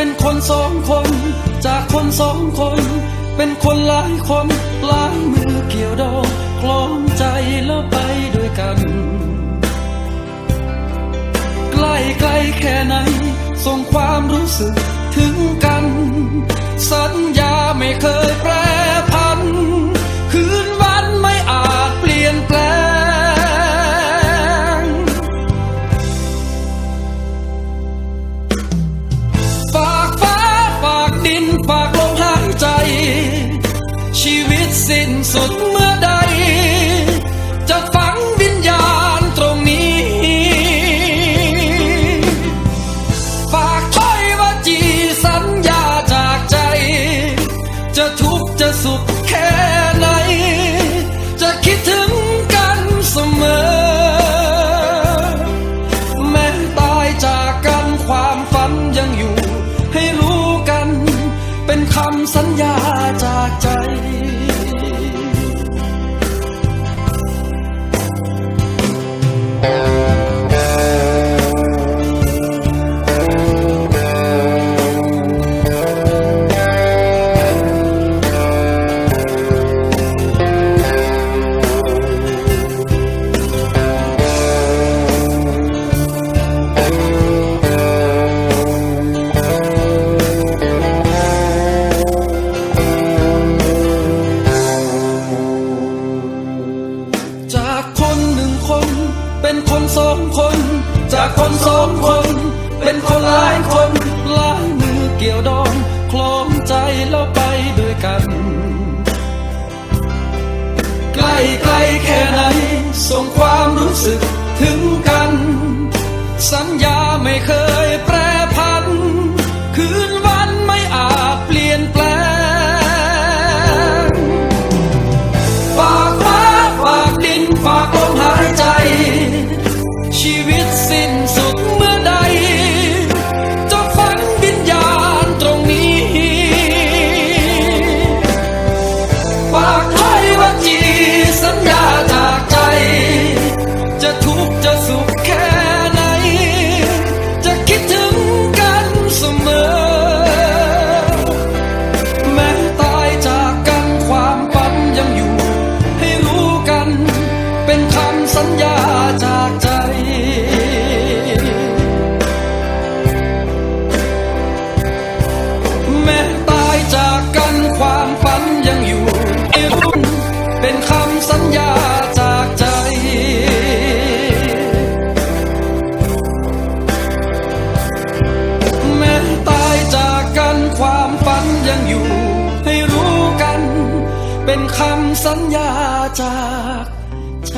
เป็นคนสองคน จากคนสองคน เป็นคนหลายคนหลายมือเกี่ยวดองคล้องใจแล้วไปด้วยกัน ใกล้ใกล้แค่ไหน ส่งความรู้สึกถึงกัน สัญญาไม่เคยแปร สุด เป็นคนสองคน จากคนสองคน เป็นคนหลายคนหลายมือเกี่ยวดองคล้องใจแล้วไปด้วยกัน ใกล้ใกล้แค่ไหนส่ง็นคำสัญญาจากใจ